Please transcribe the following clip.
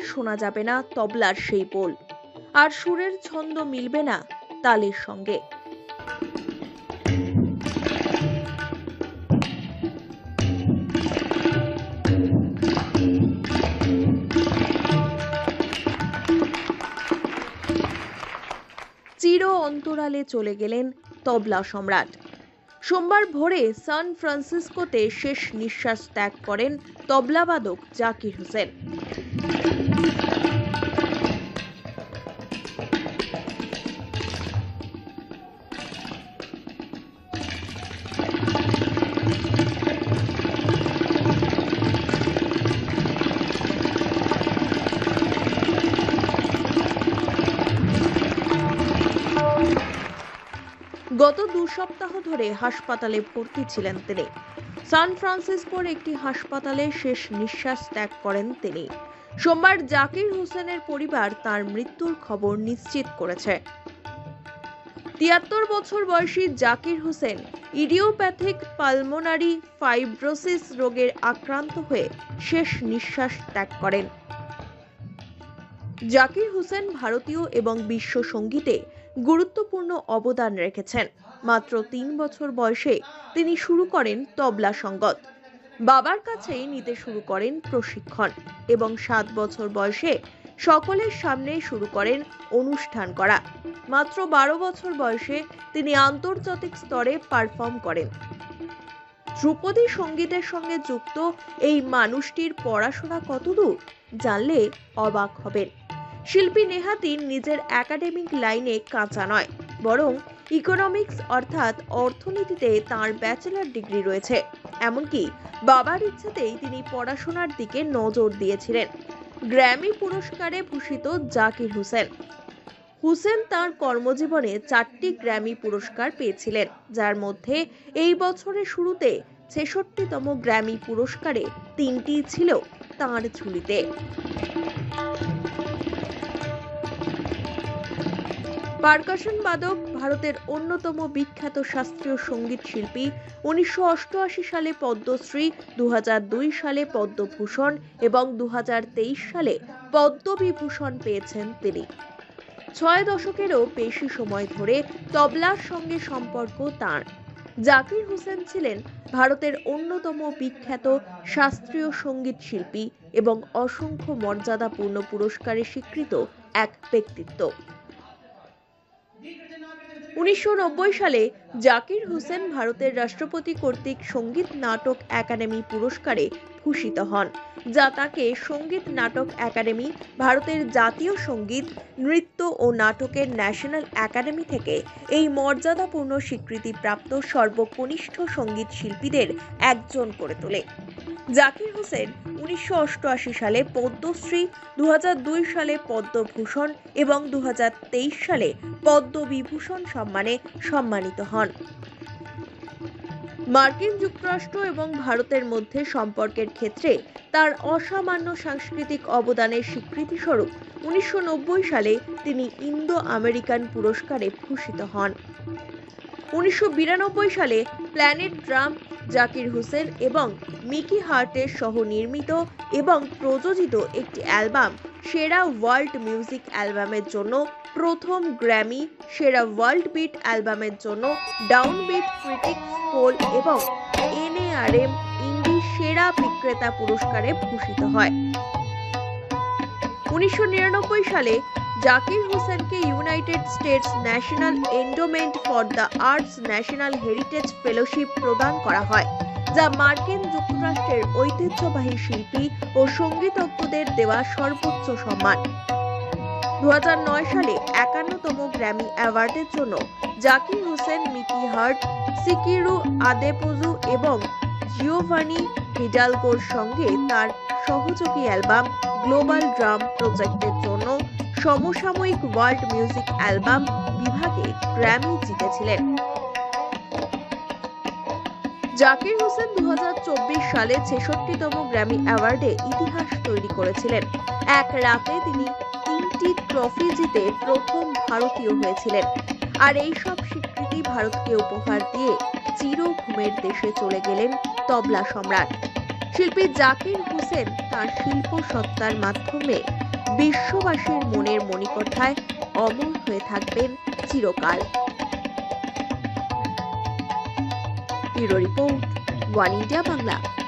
আর শোনা যাবে না তবলার সেই পোল আর সুরের ছন্দ মিলবে না তালের সঙ্গে। চির অন্তরালে চলে গেলেন তবলা সম্রাট। সোমবার ভোরে সান ফ্রান্সিসকোতে শেষ নিঃশ্বাস ত্যাগ করেন তবলাবাদক জাকির হোসেন। গত দু সপ্তাহ ধরে হাসপাতালে ভর্তি ছিলেন তিনি। সান ফ্রান্সিসকোর একটি হাসপাতালে শেষ নিঃশ্বাস ত্যাগ করেন তিনি। সোমবার জাকির হোসেনের পরিবার তার মৃত্যুর খবর নিশ্চিত করেছে। তিয়াত্তর বছর বয়সী Zakir Hussain idiopathic pulmonary fibrosis রোগের আক্রান্ত হয়ে শেষ নিঃশ্বাস ত্যাগ করেন। জাকির হোসেন ভারতীয় এবং বিশ্ব সঙ্গীতে গুরুত্বপূর্ণ অবদান রেখেছেন। মাত্র তিন বছর বয়সে তিনি শুরু করেন তবলা সঙ্গত। বাবার কাছেই নিতে শুরু করেন প্রশিক্ষণ এবং সাত বছর বয়সে সকলের সামনে শুরু করেন অনুষ্ঠান করা। মাত্র বারো বছর বয়সে তিনি আন্তর্জাতিক স্তরে পারফর্ম করেন। ধ্রুপদী সঙ্গীতের সঙ্গে যুক্ত এই মানুষটির পড়াশোনা কতদূর? জানলে অবাক হবেন। শিল্পী নেহাতি নিজের একাডেমিক লাইনে কাঁচা নয়, বরং ইকোনমিক্স অর্থাৎ অর্থনীতিতে তার ব্যাচেলর ডিগ্রি রয়েছে। এমনকি বাবার ইচ্ছেতেই তিনি পড়াশোনার দিকে নজর দিয়েছিলেন। গ্র্যামি পুরস্কারে ভূষিত জাকির হোসেন। হুসেন তার কর্মজীবনে চারটি গ্র্যামি পুরস্কার পেয়েছিলেন, যার মধ্যে এই বছরের শুরুতে ছেষট্টিতম গ্র্যামি পুরস্কারে তিনটি ছিল তাঁর ঝুলিতে। পারকাশন বাদক ভারতের অন্যতম বিখ্যাত শাস্ত্রীয় সংগীত শিল্পী, উনিশশো অষ্টআশি সালে পদ্মশ্রী দু হাজার দুই সালে পদ্মভূষণ এবং দুহাজার তেইশ সালে পদ্মবিভূষণ পেয়েছেন তিনি। ছয় দশকেরও বেশি সময় ধরে তবলার সঙ্গে সম্পর্ক তাঁর। জাকির হোসেন ছিলেন ভারতের অন্যতম বিখ্যাত শাস্ত্রীয় সংগীত শিল্পী এবং অসংখ্য মর্যাদাপূর্ণ পুরস্কারে স্বীকৃত এক ব্যক্তিত্ব। উনিশশো নব্বই সালে জাকির হোসেন ভারতের রাষ্ট্রপতি কর্তৃক সংগীত নাটক একাডেমি পুরস্কারে ভূষিত হন, যা তাকে সংগীত নাটক একাডেমি, ভারতের জাতীয় সংগীত, নৃত্য ও নাটকের ন্যাশনাল একাডেমি থেকে এই মর্যাদাপূর্ণ স্বীকৃতিপ্রাপ্ত সর্বকনিষ্ঠ সংগীত শিল্পীদের একজন করে তোলে। জাকির হোসেন উনিশশো অষ্টআশি সালে পদ্মশ্রী দু হাজার দুই সালে পদ্মভূষণ এবং দু হাজার তেইশ সালে পদ্মবিভূষণ সম্মানে সম্মানিত হন। মার্কিন যুক্তরাষ্ট্র এবং ভারতের মধ্যে সম্পর্কের ক্ষেত্রে তার অসামান্য সাংস্কৃতিক অবদানের স্বীকৃতিস্বরূপ উনিশশো নব্বই সালে তিনি ইন্দো আমেরিকান পুরস্কারে ভূষিত হন। উনিশশো বিরানব্বই সালে প্ল্যানেট ড্রাম জাকির হোসেন এবং মিকি হার্টের সহ নির্মিত এবং প্রযোজিত একটি অ্যালবাম সেরা ওয়ার্ল্ড মিউজিক অ্যালবামের জন্য প্রথম গ্র্যামি, সেরা ওয়ার্ল্ড বিট অ্যালবামের জন্য ডাউনবিট ক্রিটিক্স পোল এবং এনএআরএম ইন্ডি সেরা বিক্রেতা পুরস্কারে ভূষিত হয়। উনিশশো নিরানব্বই সালে জাকির হোসেনকে United States National Endowment for the Arts National Heritage Fellowship প্রদান করা হয়, যা মার্কিন যুক্তরাষ্ট্রের ঐতিহ্যবাহী শিল্পী ও সঙ্গীতজ্ঞদের দেওয়া সর্বোচ্চ সম্মান। দু হাজার নয় সালে একান্নতম গ্র্যামি অ্যাওয়ার্ডের জন্য Zakir Hussain, Mickey Hart, Sikiru Adepoju এবং জিওভানি হিডালকোর সঙ্গে তার সহযোগী অ্যালবাম গ্লোবাল ড্রাম প্রজেক্টের জন্য সমসাময়িক ওয়ার্ল্ড মিউজিক অ্যালবাম বিভাগে গ্র্যামি জিতেছিলেন। জাকির হোসেন দু সালে ছেষট্টিতম গ্র্যামি অ্যাওয়ার্ডে ইতিহাস তৈরি করেছিলেন। এক রাতে তিনি তিনটি ট্রফি জিতে প্রথম ভারতীয় হয়েছিলেন। আর এই সব স্বীকৃতি ভারতকে উপহার দিয়ে চির ঘুমের দেশে চলে গেলেন তবলা সম্রাট। শিল্পী জাকির হোসেন তার শিল্প সত্তার মাধ্যমে বিশ্ববাসীর মনের মণিকথায় অমর হয়ে থাকবেন চিরকাল। Report One India Bangla.